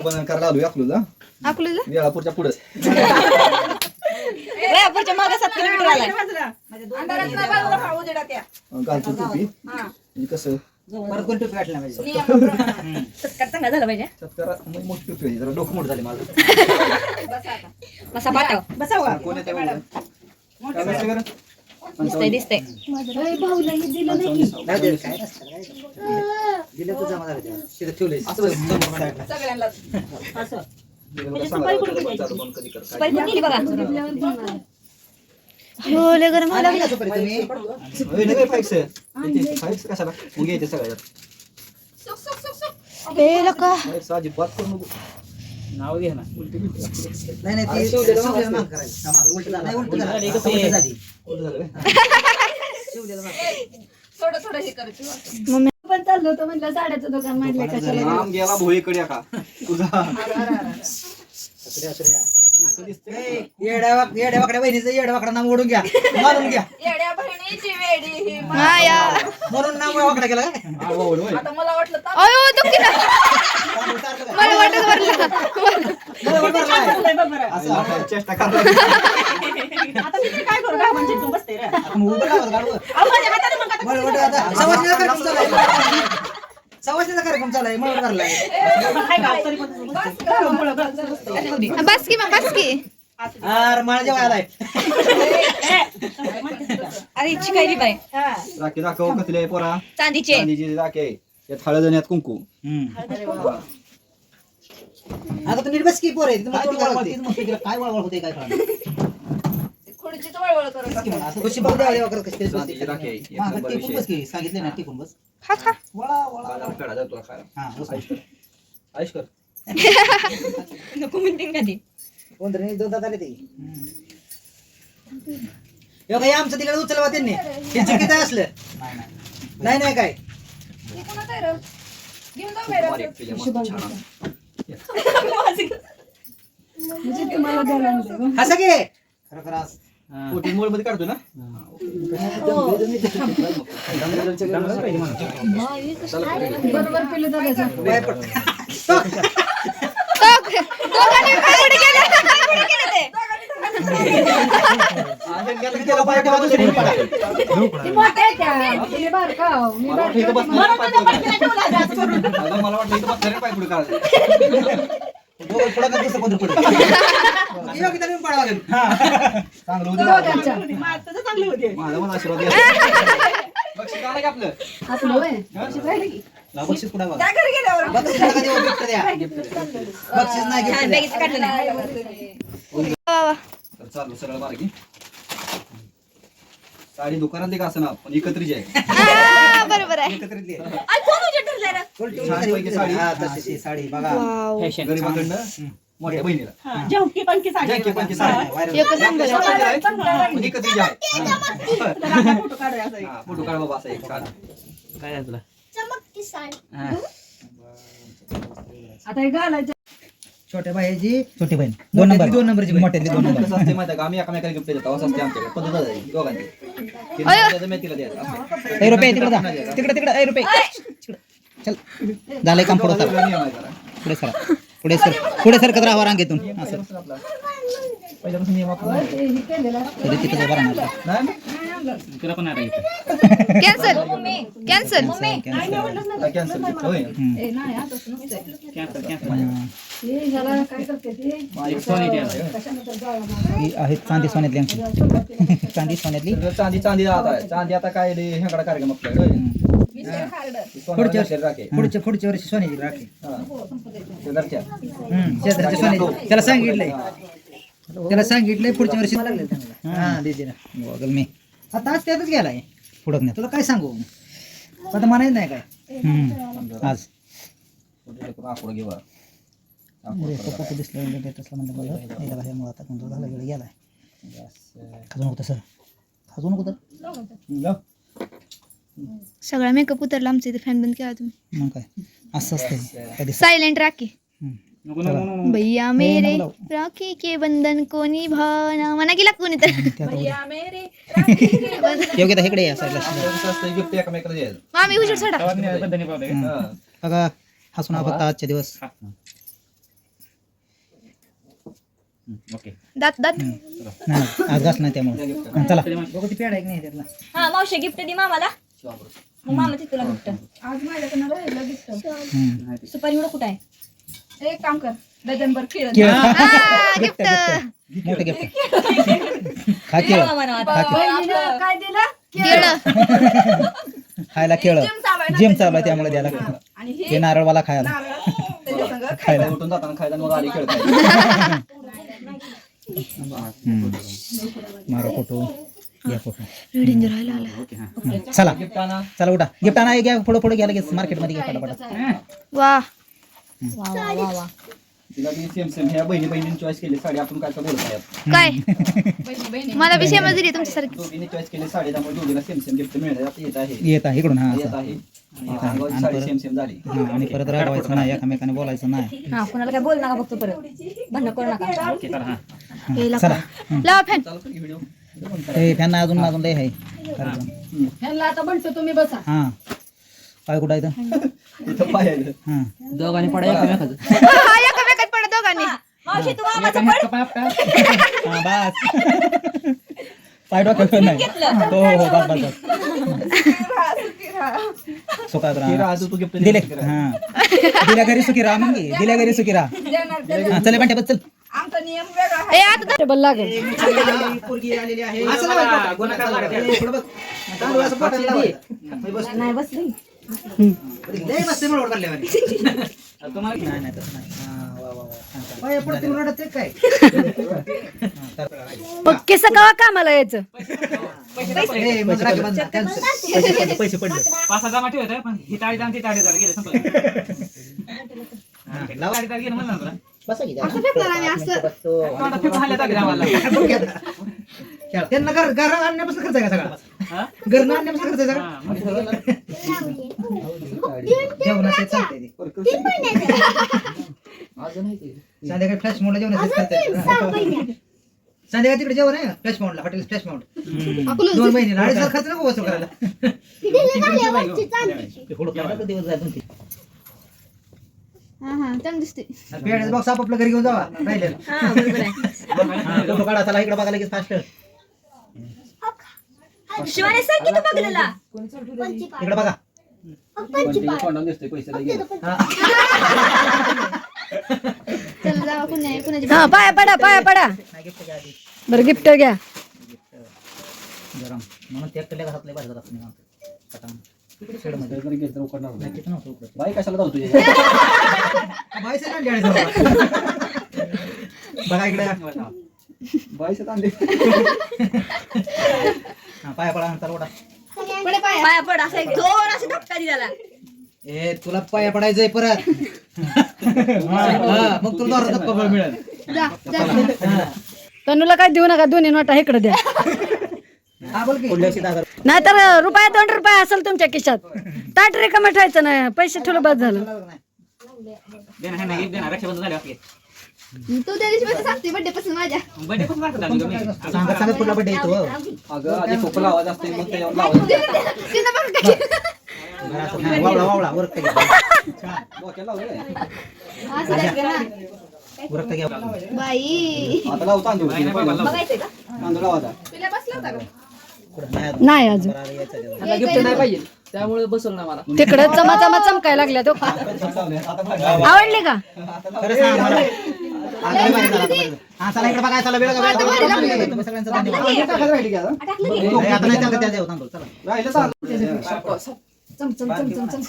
पण करायला आलोय अकलूला. अकलूजला वेळापूरच्या पुढे. वेळापूरच्या मागे सात किलोमीटर आलाय. घालतो टोपी म्हणजे कसं? चांगला झाला पाहिजे. मोठी टोपी आहे. जरा डोकं मोठं झाले माझं. बसा पाठाव. हा, कोण येते एवढं? काय बसते बरं? दिसतंय दिसतंय नाही दे, काय नसतं, काय नसतं. दिलं तर जमा झालं तेव्हा. तिथं ठेवलंय. असं बस. समोर टाकलं. दिलं बघा, सांगा त्याला चालू पण कधी कर, काय. सुपारी पण नेली बघा हो लय गरम व्हायला लागली का सुपारी तुम्ही? होय, नाही काय फाईक्स आहे? इथे फाईक्स कशाला मग घ्यायचे सगळ्यात हे लका फाईक्स अजिबात करू नको नाव घे ना नाही नाही ती शिवलेलं माग करायचं. हा, मागं उलटं झालं. नाही, उलटं झालं. आता उलटं झाली. झालं. काय? शिवलेलं माग. मम्मी. पण चाललो होतो म्हणलं साड्याचं दुकान मांडलं कशाला राम गेला भोईकडे का तुझा. असू द्या, असू द्या. ए, येड्या वाक- येड्या वाकड्या बहिणीचं येड्या वाकडा नाव ओढून घ्या. मारून घ्या. येड्या बहिणीची वेडी ही हा या म्हणून नाव वाकडा केला काय? हा. आता मला वाटलं अयो दुखी ना वाटत भरलं मला वाटलं काय? असं हा, चेष्टा करता काय करू का म्हणजे तू बसते रे आपण उभं राहावं गाडवं. मला वाटलं आता सवासणीचा कार्यक्रम चालू आहे. सवासणीचा कार्यक्रम चालू आहे मला धरलाय बस की मग बस की अरे मला जेव्हा आलाय. अरे चिकायली बाय राखी दाखव कसले पोरा? चांदीचे. चांदीची राखी आहे यात हळद आणि यात कुंकू आता तू नीट बस की पोरे काय वळवळ होते? काय कळणार खुर्चीच वळवळ करत खुशी बघ देवा देवा करत कशी तरी चांदीची बसते. राखी आहे एक मागं नंबर टिकून विषय. बस की सांगितले ना टिकून बस खा खा. वळा वळा बाजार पेढा जातो तुला खायला. हा बस. आयुष कर. आयुष कर. नको म्हणते कधी कोणतरी दोन दात आले ते. हे आमचं तिकडे उचलवा त्यांनी. हे असलं. नाही नाही. काय? ही कोणाचं आहे रे? घेऊन जा मेरा बारीक केल्या, मस्त छान. म्हणजे तुम्हाला द्यायला आणलंय गं. असं घे खरोखर आज पोटी मोडमध्ये काढतो ना? बरोबर मला वाटलं पाय पुढे काढायचे. हे. बघ. चांगलं होतं. माझा आशीर्वाद आपलं. बक्षीस बक्षीस बघा. नाही चालू सरळ मार्गी साडी दुकानात का असं ना पण एकत्रित आहे. हा, बरोबर आहे. एकत्रितली आहे. आई, कोण साडी. ती साडी मोठ्या बहिणीला पण हा. एकच नंबर आहे. फोटो काढूया असं. हा, फोटो काढ बाबा असा एक. छान काय आहे तुला? आता हे घालायचं. छोट्या बाईची छोटी बहीण. दोन नंबर. दोन नंबरची मोठ्यातली दोन नंबर. कसं असते माहिती आहे का? आम्ही एकामेकाला गिफ्ट देतो. असं असते आमच्याकडे. पद्धत आहे दोघांची. तिला द्यायचं, मी तिला द्यायचं असं. ए रुपये तिकडे जा. तिकडे तिकडे. ए रुपये. चल. झालंय काम पुढे सर वेगळा नियम आहे जरा. पुढे सर पुढे सर पुढे सरकत राहा रांगेतून असं पहिल्यापासून आपला पहिल्यापासून नियम आपला ते हे केलेलं तरी तिथं उभा राहणार. नाही तुला पण आहे कॅन्सल. कॅन्सल. कॅन्सल होय हा. कॅन्सल कॅन्सल हे. ही आहेत चांदी सोन्यातली आमची. चांदी सोन्यातली. चांदी चांदी आता चांदी आता काय रे ह्याकडे कार्यक्रम आपल्याकडे होय. पुढच्या राखे. पुढच्या पुढच्या वर्षी सोन्याची राखी. हा. हम्म, शेजारच्या सोन्याची. त्याला सांगितलंय. त्याला सांगितलंय पुढच्या वर्षी. हा दे दे ना बघल मी. आता आज त्यातच गेलाय. पुढक नाही. तुला काय सांगू? आता म्हणायचं नाही काय? आज. आकुडं घे बरं. अरे, तो फोटो दिसला तसला म्हणलं बघा बघा, मुळं आता कोणतं झालं गेलं. गेलाय. खाजू नको तसं. खाजू नको तर. सगळा मेकअप उतरला आमच्या इथे फॅन बंद केला तुम्ही. मग काय? असं असतंय. कधी सायलेंट राखी. भैया मेरे राखी के बंधन को निभाना. म्हणा गेला कोणी तर. योग्यता इकडे या साईडला. असतं मामी सोडा. हा. बघा हसून हा फक्त आजचे दिवस. ओके. दात दात. नाही आज घास नाही त्यामुळे. चला. बघू ती पेड आहे की नाही त्यातला. हा मावशी गिफ्ट दे मामाला. मग मामा ते तुला गिफ्ट आज माझ्याकडनं राहिलं गिफ्ट हम्म. सुपारी एवढं कुठं आहे? एक काम कर. डझनभर केळं केळ गिफ्ट मोठे गिफ्ट. खा केळ मामानं आता. खा केळ बहिणीनं काय दिलं? केळ खायला केळ जिम चालू आहे त्यामुळे द्यायला आणि हे हे नारळवाला खायला. नारळ त्याच्या संग खायला. उठून जाताना खायला मग आली खेळता हम्म. मारो फोटो. घ्या फोटो डेंजर व्हायला आला. चला. चला उठा. गिफ्ट आणा. घ्या पुढे पुढे घ्या लगेच. मार्केटमध्ये घ्या पटापट. वा. वा वा वा वा. तिला ती सेम सेम ह्या बहिणी बहिणीने चॉईस केली साडी. आपण काय बोलत काय? बहिणी बहिणी मला बी सेमच दिली तुमच्यासारखी. दोघींनी चॉईस केली साडी. त्यामुळे दोघीला सेम सेम गिफ्ट येत आहे. येत आहे इकडून हा येत. आहे. आणि साडी परत- सेम सेम झाली. आणि परत रागवायचं नाही एकामेकाने बोलायचं नाही. हा कुणाला काय बोल नका बघतो परत. भांडण करू नका. चला. लावा. फॅन हे फॅन अजून अजून लय आहे. कार्यक्रम. ह्यांना आता म्हणतो तुम्ही बसा. हा. पाय कुठं आहे इथं? हा. दोघांनी पडा एकमेकाचं. हा, एकामेकात पडत दोघांनी. मावशी तू मामाचं पड. हा बस. पाय डोक्यात नाही. हो हो बस बस बस. सुखात केरा राहा. आज तू गिफ्ट दिले. हा. दिल्या घरी सुखी राहा मग. दिल्या घरी सुखी राहा. चल बस चल. आमचा नियम वेगळा आहे ए आता टेबल लागेल पोरगी आलेली आहे असं नाही बघ, गुन्हा लागत आहे. पुढं बघ. तांदूळ असं पोटाला लावायचं. बस. नाही बसली लय बसते मला ओरडले म्हणे. तुम्हाला नाही नाही तसं नाही हा, वा, वा, वा. छान, छान. पाय पडते म्हणून रडत आहे काय हा, तर- पक्के सकाळ कामाला यायचं ए, मग राखी बांध ना, cancel. पैसे पडले, पैसे पडले पाच हजार जमा ठेवत पण ही ताळी जाऊन ती ताळी झाली गेले संपलं हा, लावा. ताळी ताळी गेलं म्हणलं ना तुला बसा की असं फेकणार आम्ही असं बसतो. तोंडात फेकून हाणल्या ताळी आम्हाला खेळ. त्यांना घर घर आणण्यापासून खर्च आहे का सगळा? हा? घरनं आणण्यापासून खर्च आहे सगळा? हा, मग सगळं जेवणाचे चालते ते. संध्याकाळी फ्लॅश मोडला जेवणाचे खर्च आहे संध्याकाळी तिकडे जेवण आहे ना? फ्लॅश माउंटला हॉटेल फ्लॅश माउंट दोन महिने. अडीच हजार खर्च नको वसूल करायला. ते दिवस तीन. हा हा चांगली दिसते. बॉक्स आपापल्या घरी घेऊन जावा राहिलेलं. हा बरोबर आहे. हा, फोटो काढा चला इकडे बघा लगेच फास्ट शिवाने सांग की तू बघलेला. इकडे बघा. हा. चल जावा कुणी कुणाची हा पाया पडा पाया पडा. नाही, gift घ्या आधी. बरं गिफ्ट घ्या. गरम. म्हणून ते जातात नाही आमचं. पटांग. बाई कशाला जाऊ तुझ्या. बघा इकडे. आणले. हा, पाया पडा चला ओढा पुढे पाय. पाया पड असं एक जोर असं धक्का दिला ए तुला पाया पडायचंय परत. हा, मग तुला दोरा धप्पा मिळेल. जा जा. हा. तनुला काय देऊ नका दोन्ही नोटा इकडे द्या. नाहीतर रुपया दोन रुपये असेल तुमच्या खिशात. ताट रिकामं ठेवायचं नाही. पैसे ठेवलं बस झालं. तू त्या दिवशी मला सांगते बड्डे पासून माझ्या. बर्थडे पण लागत आली का मी? सांगत सांगत पुढला बड्डे येतो हो. अगं आधी खोकला आवाज असते मग त्याच्यावर लावायचं तिनं बघ काय असं, वावळा वावळा उरकता घ्या डोक्याला लावलंय. असं द्यायचं ना. उरकता घ्या बाई. आता लाव तांदूळ. बघायचंय का? तांदूळ. तुला बसला होता का? नाही अजून. गिफ्ट नाही पाहिजे. त्यामुळे बसवलं ना मला. तिकडे चमा चमा चमकायला लागल्या तो. आवडली का. हा,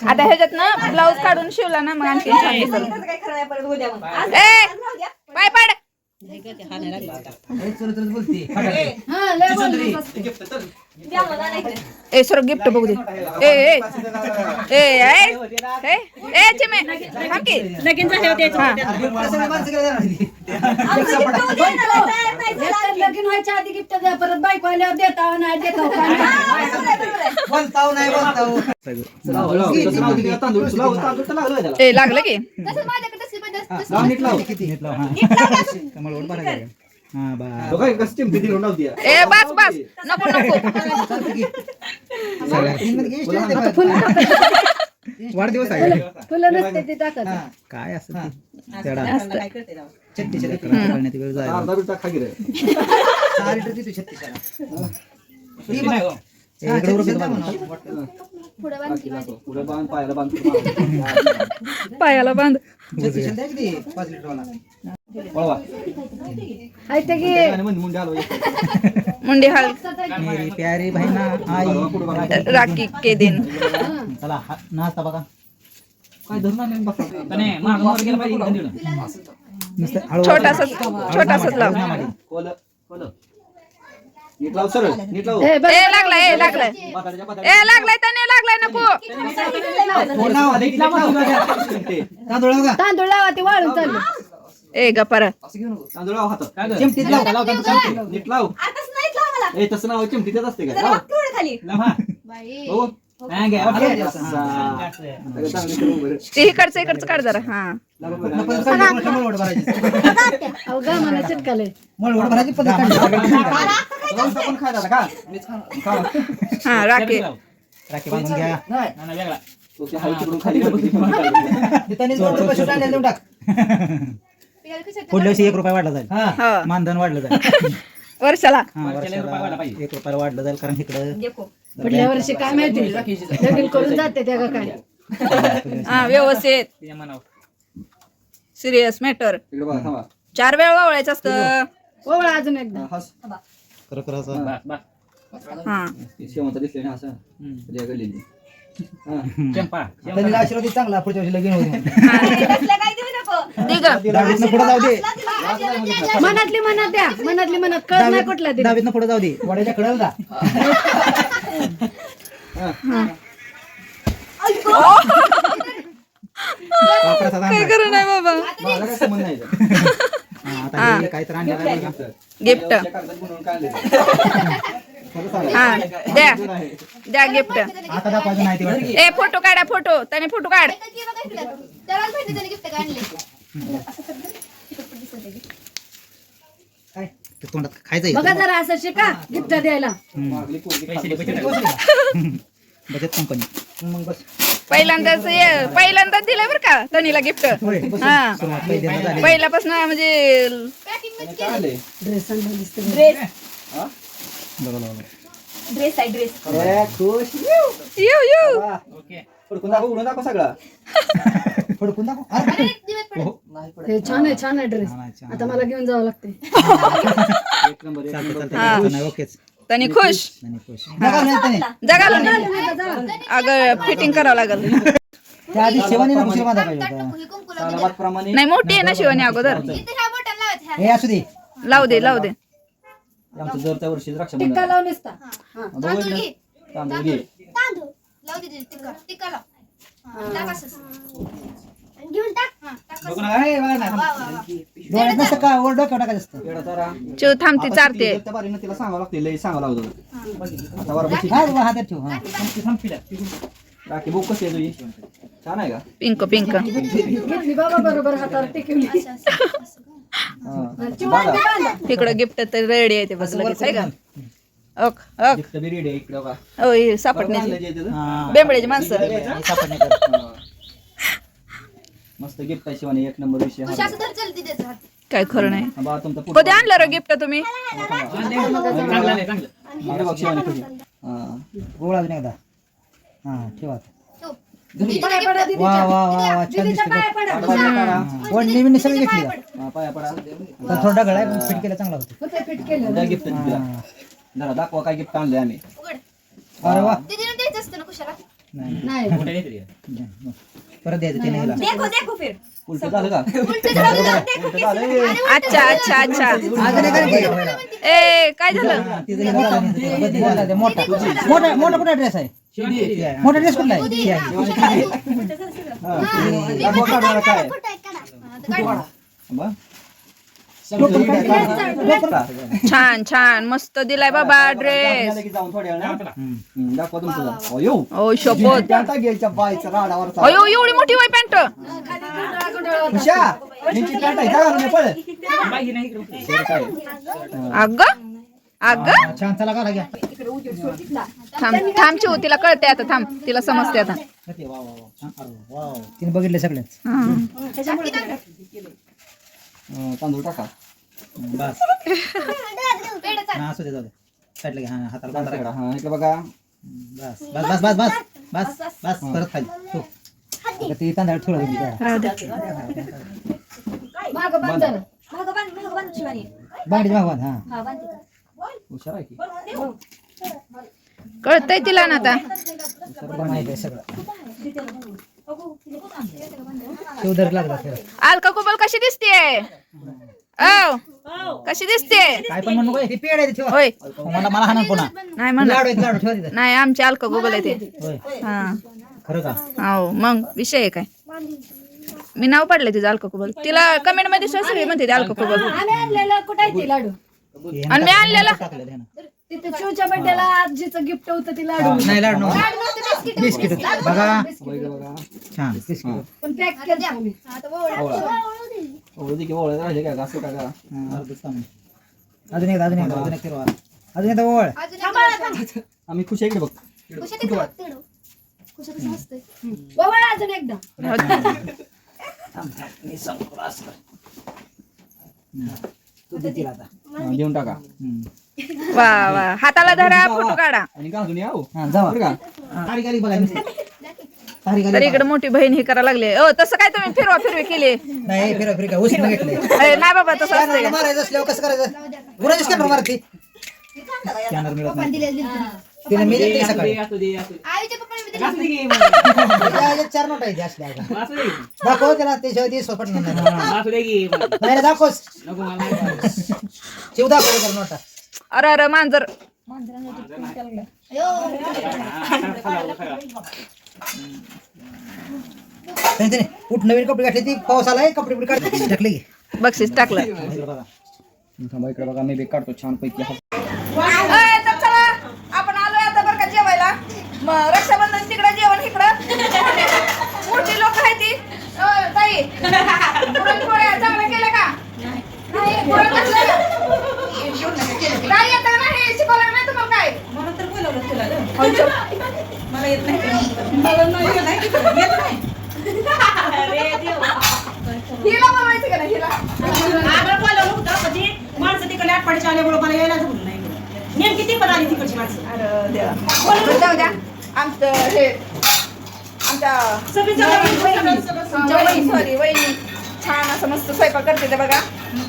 आता. हा, ह्याच्यात ना ब्लाऊज काढून शिवला ना मग आणखी. पाय पड. अरे, चल, चल, बोलती. द्या मला नाही तर. ए सर गिफ्ट बघू दे ए ए ए ए ए ए चिमे थांब की लगीन झाले होते हा सगळ्या माणसं गेल्या जाणार इथे. आमचं gift उद्या येणार, तयार नाही झालं. लगीन व्हायच्या आधी गिफ्ट द्या परत बायको आल्यावर देता नाही देता हा, बरोबर आहे, बरोबर आहे. बोलताव नाही बोलताव लाव, लाव. तसं लाव, तिकडे तांदूळ लाव, तांदूळ तर लागलं त्याला. ए लागलं की लाव, नीट लाव. नीट लाव, हा. कमळ ओढ बरं झालं. हा, बा. बघा, कसं चिमटी दिली या. ए बस बस नको नको चालतं की. सगळ्या टीममध्ये घे, स्टेज दे बाहेर. वाढदिवस आहे फुलं नसते ती टाकत हा. काय असं ते? तेवढा काय करते राव? छत्तीसशे लेकरांना करण्यात वेळ जायला अर्धा बिटा खा की रे सहा लिटर देतो छत्तीसशेला सुट्टी नाही हो. हे इकडे उरकत बघा. राखी दाखव. पुढे बांध पायाला बांध पळवा पायाला बांध छत्तीसशेला द्या किती पाच लिटरवाला आहे ते की आणि म्हणजे मुंडे आलो मुंडी हाल मेरी प्यारी बहिणा आई। राखी के दिन। चला हा- नाचता बघा. काय धरून आणले बघा तने मागं वर गेलं पाहिजे इकडं तिकडं. नुसतं हळू छोटासा छोटासाच लाव. कोल कोल नीट लाव सरळ नीट लाव ए, बघ. ए लागलाय ए लागलाय ए त्याने लागलाय नको फोन लावा, नीट लावा. ते. तांदूळ लावा का? तांदूळ लावा ते वाळून चाललं ए गपारा तांदूळ लाव हातात काय गं? चिमटीत लाव नीट लाव आताच नाही लावा मला. ए तसं नाव चिमटीतच असते का जरा लाव. बघ तेवढं खाली. लाव हा. नाही घ्या. असा. सगळं चांगलं. ते इकडचं इकडचं काढ जरा हा लाव काढली, मळवट भरायची. अहो मळवट भरायची काढली. जाऊन टाकून खाय दादा, खा. मीच खा. खा. हा राखी. लाव. राखी बांधून घ्या. नाही, नाही, वेगळा. तिकडून खाली दोन रुपये सुद्धा आणले देऊन टाक. पुढल्या वर्षी एक रुपया वाढला जाईल. हा. मानधन वाढलं जाईल. वर्षाला. हा, वर्षाला एक रुपया वाढला जाईल कारण इकडं पुढल्या वर्षी काय माहिती? लगीन करून जाते त्या का काय. हा व्यवस्थित. Serious matter. चार वेळा वावळायचं असतं. ओवळा अजून एकदा. हा, हस. खरं खरं असं. बस, बस. हा. शेवंत दिसले ना असं. हम्म. हा. चंपा आशीर्वाद दे चांगला पुढच्या वर्षी लगीन होईल कसलं काय देऊ नको. दिग. दहावीतनं पुढे जाऊ दे. मनातली मनात द्या मनातली मनात कळ नाही कुठला दिला दहावीतनं पुढे जाऊ दे. वड्याच्या कडेला जा. काय. करू नाही बाबा. मला काय संबंध नाही याचा. हा, हे. गिफ्ट. हा द्या? द्या गिफ्ट आता दाखवायचं नाही ते वाटतं. ए फोटो काढा फोटो. त्याने फोटो काढ. काय? ते तोंडात खायचं बघा. जरा असं शिका गिफ्ट द्यायला. पैसे दे, दे. बचत कंपनी. मग बस. पहिल्यांदाच ये- पहिल्यांदाच दिलंय बरं का तनीला गिफ्ट. हा. पहिल्यापासून म्हणजे? ड्रेस हा? आहे ड्रेस अरे, खुश. यू यू वा. ओके. फडकून दाखव उडून दाखव सगळा फडकून दाखव. अरे, हे छान आहे छान आहे ड्रेस छान आहे, छान आहे. आता मला घेऊन जावं लागते एक नंबर एक. हा. ओकेच तनी खुश. जगाला नाही त्याने. जगाला नाही. अगं फिटिंग करावं लागल. त्या आधी शेवानी नको शिर बांधा पाहिजे होता. सालाबाद प्रमाणे नाही मोठी आहे ना शिवानी अगोदर. हे असू दे. लावू दे लावू दे. आमचं जर त्या वर्षी टिक्का रक्षाबंधन लावून निसता बघू इकडे. तांदूळ घे. बघू नका. ए, बघा ना. डोळ्यात नसतं का? वर डोक्यावर टाकायचं असतं. एवढा तारा. चिव थांबती चारते. त्या बारीनं तिला सांगावं लागते. लई सांगावं लागतं आता बरोबर हा बाबा हातात ठेव हा. संपली, संपली. राखी बुक कशी आहे तुझी? छान आहे का? Pink pink. घेतली बाबा बरोबर हातावर टिकवली. हा. चिवडा बांधा. इकडं गिफ्ट तर रेडी आहे ते बस लगेच. आहे का? Okay okay. गिफ्ट बी रेडी आहे इकडं का ओ हे बरोबर सापडण्याची? हा. बेंबळ्याची माणसं. सापडणे कर. हा. मस्त गिफ्ट आहे शिवानी एक नंबर विषय हा. काय खरं नाही. हा, बा तुमचा कधी आणलं रे गिफ्ट तुम्ही? चांगलं आहे, चांगलं. इकडे बघ शिवानी तुझी. हा. गोळ अजून एकदा. हा ठेवा. पाया पडा दीदी. वा वा वा वा छान दीदीच्या दिसतं. पाया पडा. पाया पडा. वडली बिडली सगळी घेतली. का हा, पाया पडा. तर थोडा गळा आहे, पण फिट केला चांगला होता. द्या गिफ्ट तिला हा. जरा दाखवा काय गिफ्ट आणलंय आम्ही. अरे वा. नाही. परत द्यायचं त्याने हिला. देखो देखो फिर. उलट झालं का? उलट झालं. अच्छा अच्छा अच्छा? ए काय झालं? तिचं मोठा नाही, कुठला ड्रेस आहे. मोठा ड्रेस कुठला आहे? ती. हा. काय. छान छान. मस्त दिलाय बाबा ड्रेस दाखवा तुमचं ओ शपथ अयो एवढी मोठी वय पॅन्ट? ही? अग अग. थांब थांब चिव तिला कळते आता थांब तिला समजते आता. तिने बघितले सगळेच. हा. अं, तांदूळ टाका. हं, बस. हा असू दे जाऊ दे. साईडला घ्या. हा हाताला बांधा. हा इकडे बघा. बस बस बस बस बस बस बस परत खाली. आता ती तांदळ राहू द्या बांगडीची मागवान हा. हुशार आहे की? कळतंय तिला ना आता. सगळं माहिती आहे सगळं. अलका कुबल कशी दिसतेय? औ कशी दिसते काय पण म्हणू ती पेड आहे ती ठेवा. होय. मला मला हाणून पुन्हा. नाही आमची अलका गुगल आहे ते. हा. खरं का? हो मग विषय आहे काय? मी नाव पाडलंय तिचं अलका कुबल. तिला कमेंटमध्ये सगळी म्हणते ते अलका कुबल. आणि मी आणलेला. तिथे शिवच्या बड्डेला आजीचं गिफ्ट होतं ते लाडू. नाही लाडू नको. बिस्किट बघा. बघा छान. बिस्किट. पण पॅक केलं आम्ही. ओळख की ओळख राहिले काय असं टाका हा, अर्धच काम. अजून एकदा अजून एकदा अजून एक फिरवा अजून एकदा ओळ आम्ही खुश आहे इकडे बघ. बाबा अजून एकदा. तू देतील आता. हा, घेऊन टाका. हम्म. वा वा. हाताला धरा फोटो काढा. आणि घालून या हो. हा जावा. बरं का? तारीख आली बघा. नुसती. तारीख तर इकडे मोठी बहीण हे करायला लागले. ओ तसं काय तुम्ही फिरवा फिरवी केली? नाही फिरा फिरा काय उशीर घेतले. अरे नाही बाबा तसं असतंय का? मारायचं असल्यावर कसं करायचं? मारती. मिळत नाही. मी देते सकाळी. चार नोट आहे असल्या. दाखव त्याला त्याशिवाय ती नाही. नाही दाखवच. शिव दाखव त्याला नोटा. अरे अरे मांजर. उठ नवीन कपडे घातले ती पाऊस आलाय कपडे बिपडे काढते टाकले की बक्षीस टाकलं इकडे बघा. थांबा इकडे बघा मी बी काढतो छान पैकी अय, तर चला आपण आलोय आता बरं का जेवायला मग रक्षाबंधन तिकडं जेवण इकडं मोठी लोक आहे ती अ, ताई पुरणपोळ्या चांगल्या केल्या का नाही, पुरण घातलं का? काय येतं नाही शिकवलं नाही तुम्हाला काय म्हणून तर बोलवलं तुला गं. होय, चल. मला येत नाही मला नाही येत नाही. येत नाही. अरे देवा. हिला बोलवायचं का नाही हिला आम्हाला बोलवलं होतं पण ती माणसं तिकडे आठवड्याची आल्यामुळे मला यायला जमलं नाही इकडं. नेमकी ती पण आली तिकडची माणसं अरे देवा बरं, जाऊ द्या आमचं हे आमच्या सगळी वहिनी सॉरी वहिनी छान असं मस्त स्वयंपाक करते ते बघा.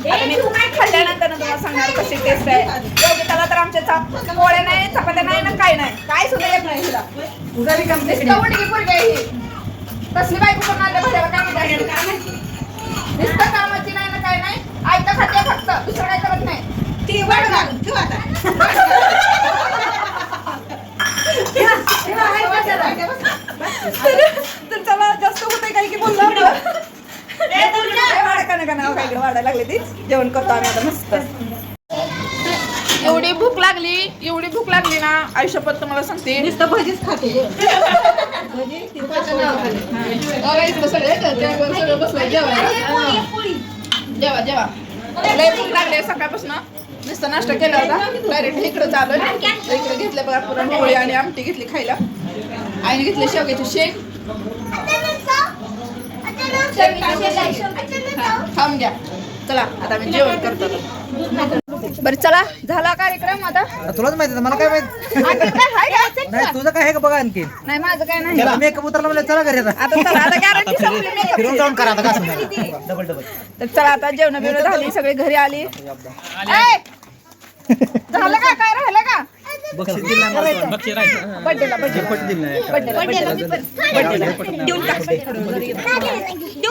आता मी खाल्ल्यानंतर तुम्हाला सांगणार कशी टेस्ट आहे. त्याला तर आमच्या पोळ्या नाही चपात्या नाही ना काय नाही. काय सुद्धा येत नाही हिला घरी काम नुसतं उडकी पोरगी आहे ही. कसली बायको करून आणल्या भरायला काय माहिती नुसतं कामाची नाही ना काय नाही. ऐकता खाते फक्त. दुसरं काय करत नाही. ती वाढ घाल. ठेव आता. तर चला जास्त होतंय काही की बोललो नका नाव काय वाढायला लागले ती? जेवण करतो आम्ही आता मस्त. एवढी भूक लागली एवढी भूक लागली ना आयुष्यपत तुम्हाला सांगते. नुसतं भजीच खाते. सगळे जेवायला जेवा जेवा. लय भूक लागली सकाळपासून. नुसतं नाश्ता केला होता. डायरेक्ट इकडं चालू इकडे घेतलं बघा पुरणपोळी आणि आमटी घेतली खायला. आईने घेतली शेवग्याची शेंग. हा, थांब घ्या. चला आता मी जेवण करतो. बरं चला झाला कार्यक्रम आता? तुलाच माहिती मला काय माहीत? काय? नाही तुझं काय आहे का बघा आणखी? नाही माझं काय नाही. चला मेकअप उतरला म्हणजे चला घरी आता. आता चला आता गॅरंटी संपली makeup. फिरून ची. जाऊन करा आता कसं डबल डबल तर चला आता जेवण बिवणं झाली सगळे घरी आली! झालं का? काय राहिलं का? बड्डेला बड्डेला बड्डेला देऊन टाक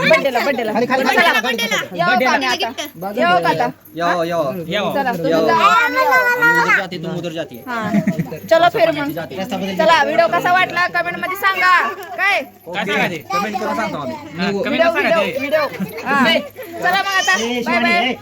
बड्डेला बड्डेला चला येऊ का जाते उधर जाते हा फिर मग चला व्हिडिओ कसा वाटला कमेंटमध्ये सांगा काय कमेंट करून सांगतो आम्ही व्हिडिओ हा. चला मग आता बाय बाय